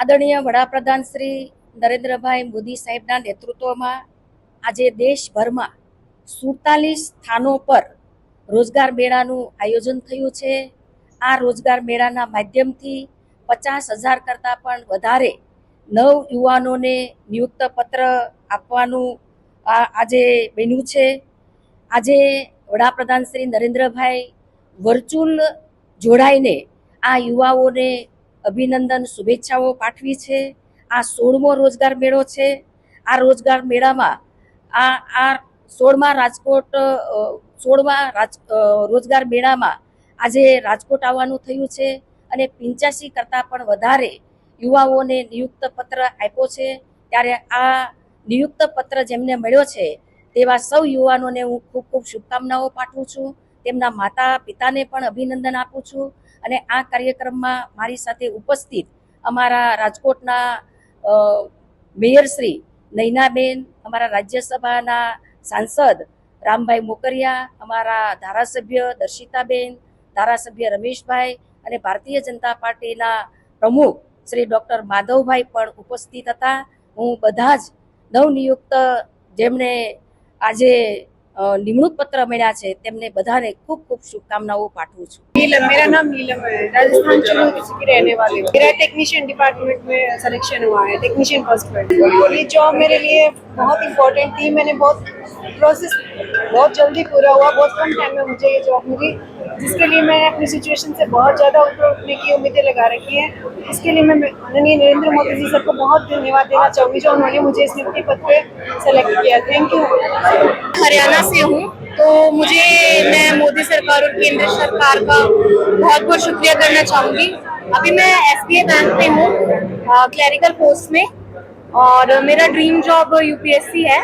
આદરણીય વડાપ્રધાન શ્રી નરેન્દ્રભાઈ મોદી સાહેબના નેતૃત્વમાં આજે દેશભરમાં સુડતાલીસ સ્થાનો પર રોજગાર મેળાનું આયોજન થયું છે. આ રોજગાર મેળાના માધ્યમથી પચાસ હજાર કરતાં પણ વધારે નવ યુવાનોને નિયુક્ત પત્ર આપવાનું આજે બન્યું છે. આજે વડાપ્રધાન શ્રી નરેન્દ્રભાઈ વર્ચ્યુઅલ જોડાઈને આ યુવાઓને અભિનંદન, શુભેચ્છાઓ પાઠવી છે. આ સોળમો રોજગાર મેળો છે. આ રોજગાર મેળામાં આ આ સોળમા રાજકોટ સોળમા રાજ રોજગાર મેળામાં આજે રાજકોટ આવવાનું થયું છે અને પિંચ્યાસી કરતાં પણ વધારે યુવાઓને નિયુક્ત પત્ર આપ્યો છે. ત્યારે આ નિયુક્ત પત્ર જેમને મળ્યો છે તેવા સૌ યુવાનોને હું ખૂબ ખૂબ શુભકામનાઓ પાઠવું છું. તેમના માતા પિતાને પણ અભિનંદન આપું છું અને આ કાર્યક્રમમાં મારી સાથે ઉપસ્થિત અમારા રાજકોટના મેયરશ્રી નૈનાબેન, અમારા રાજ્યસભાના સાંસદ રામભાઈ મોકરિયા, અમારા ધારાસભ્ય દર્શિતાબેન, ધારાસભ્ય રમેશભાઈ અને ભારતીય જનતા પાર્ટીના પ્રમુખ શ્રી ડૉક્ટર માધવભાઈ પણ ઉપસ્થિત હતા. હું બધા જ નવનિયુક્ત જેમણે આજે નિમણૂક પત્ર મળ્યા છે તેમને બધાને ખૂબ ખૂબ શુભકામનાઓ પાઠવું છું नीलम मेरा नाम नीलम है राजस्थान चलो किसी की रहने वाली हूँ मेरा टेक्नीशियन डिपार्टमेंट में सिलेक्शन हुआ है टेक्नीशियन फर्स्ट पर ये जॉब मेरे लिए बहुत इंपॉर्टेंट थी मैंने बहुत प्रोसेस बहुत जल्दी पूरा हुआ, बहुत कम टाइम में मुझे ये जॉब मिली, जिसके लिए मैंने अपनी सिचुएशन से बहुत ज़्यादा ऊपर उठने की उम्मीदें लगा रखी हैं। इसके लिए मैं माननीय नरेंद्र मोदी जी सर को बहुत धन्यवाद देना चाहूँगी, जो उन्होंने मुझे इस नियुक्ति पद पे सेलेक्ट किया। थैंक यू हरियाणा से हूँ तो मुझे मैं मोदी सरकार और केंद्र सरकार का बहुत बहुत शुक्रिया करना चाहूँगी। अभी मैं एस बैंक में हूँ क्लरिकल पोस्ट में, और मेरा ड्रीम जॉब यूपीएससी है।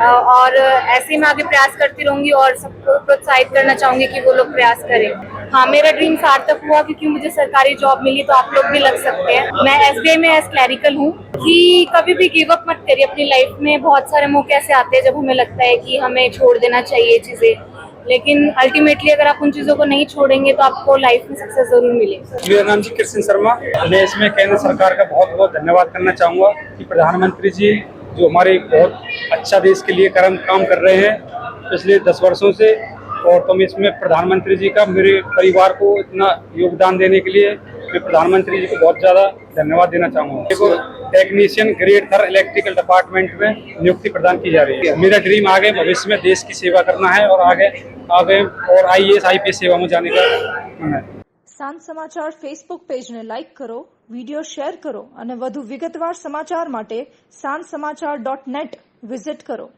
और ऐसे ही मैं आगे प्रयास करती रहूँगी और सबको प्रोत्साहित करना चाहूँगी कि वो लोग प्रयास करें। हाँ मेरा ड्रीम सार्थक हुआ क्योंकि मुझे सरकारी जॉब मिली तो आप लोग भी लग सकते हैं। मैं एसबीआई में एज क्लैरिकल हूँ कि कभी भी गिव अप मत करिए अपनी लाइफ में। बहुत सारे मौके ऐसे आते हैं जब हमें लगता है कि हमें छोड़ देना चाहिए चीज़ें। लेकिन अल्टीमेटली अगर आप उन चीज़ों को नहीं छोड़ेंगे तो आपको लाइफ में सक्सेस ज़रूर मिलेगी। मेरा नाम जी कृष्ण शर्मा। मैं इसमें केंद्र सरकार का बहुत बहुत धन्यवाद करना चाहूँगा कि प्रधानमंत्री जी जो हमारे बहुत अच्छा देश के लिए कर्म काम कर रहे हैं पिछले दस वर्षों से और तो मैं इसमें प्रधानमंत्री जी का मेरे परिवार को इतना योगदान देने के लिए मैं प्रधानमंत्री जी को बहुत ज़्यादा धन्यवाद देना चाहूँगा देखो technician grade three electrical department में नियुक्ति प्रदान की जा रही है मेरा ड्रीम आगे भविष्य में देश की सेवा करना है और आगे आगे और आई एस आई सेवा में जाने का मन है સાંજ સમાચાર ફેસબુક પેજને લાઇક કરો વિડીયો શેર કરો અને વધુ વિગતવાર સમાચાર માટે સાંજ સમાચાર ડોટ નેટ विज़िट करो।